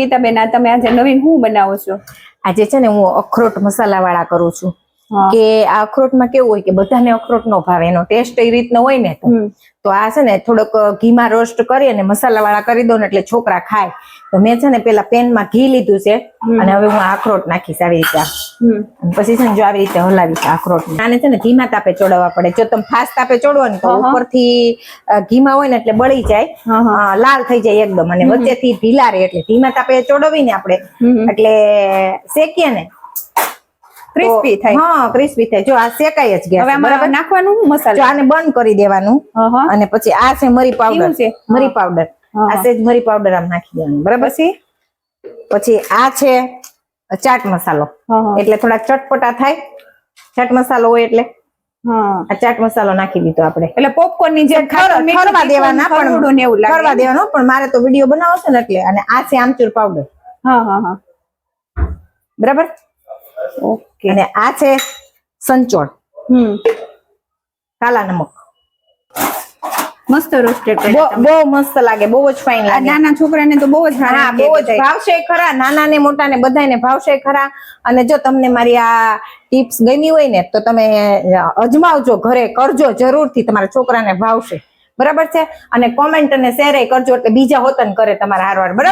ગીતાબેન આ તમે આજે નવીન શું બનાવો છો? આજે છે ને હું અખરોટ મસાલા વાળા કરું છું. કે આ અખરોટમાં કેવું હોય કે બધાને અખરોટ નો ભાવે એનો ટેસ્ટ એ રીતનો હોય ને તો. આ છે ને થોડોક ઘીમાં રોસ્ટ કરી અને મસાલા વાળા કરી દો ને એટલે છોકરા ખાય. તો મેં છે ને પેલા પેનમાં ઘી લીધું છે અને હવે હું અખરોટ નાખીશ આવી રીતે પછી છે ને જો આવી રીતે હલાવી અખરોટ આને છે ને ધીમા તાપે ચોડવા પડે. જો તમે ફાસ્ટ તાપે ચોડવો ને તો. ઉપરથી ઘીમાં હોય ને એટલે બળી જાય. લાલ થઈ જાય એકદમ. અને વચ્ચેથી ઢીલા રહે એટલે ધીમા તાપે ચોડવી ને આપણે એટલે શેકીએ ને ક્રિસ્પી થાય. હા ક્રિસ્પી થાય. જો આ શેકાય જ હવે બરાબર? નાખવાનું મસાલો. આને બંધ કરી દેવાનું. અને પછી આ છે મરી પાવડર. છે? મરી પાવડર. આ સેજ મરી પાવડર આમ નાખી દેવાનું. બરાબર? છે પછી આ છે ચાટ મસાલો. એટલે થોડા ચટપટા થાય. ચાટ મસાલો હોય એટલે. હા. આ ચાટ મસાલો નાખી દીધો આપણે. એટલે પોપકોર્નની જેમ ફરવા દેવાના પણ લાગે. દેવાનો પણ મારે તો વીડિયો બનાવો છે ને એટલે. અને આ છે આમચૂર પાવડર હા હા હા. બરાબર? ઓકે. અને આ છે સંચોળ. હમ. કાલા નમક. મસ્ત રોસ્ટેડ બહુ મસ્ત લાગે બહુ જ ફાઇન લાગે. નાના છોકરાને તો બહુ જ હા બહુ જ ભાવશે ખરા નાના ને મોટા ને બધાને ભાવશે ખરા. અને જો તમને મારી આ ટિપ્સ ગમી હોય ને તો તમે અજમાવજો ઘરે કરજો જરૂરથી તમારા છોકરાને ભાવશે. બરાબર છે? અને કોમેન્ટ અને શેર કરજો એટલે બીજા હોતન કરે તમારા હારવાર. બરાબર?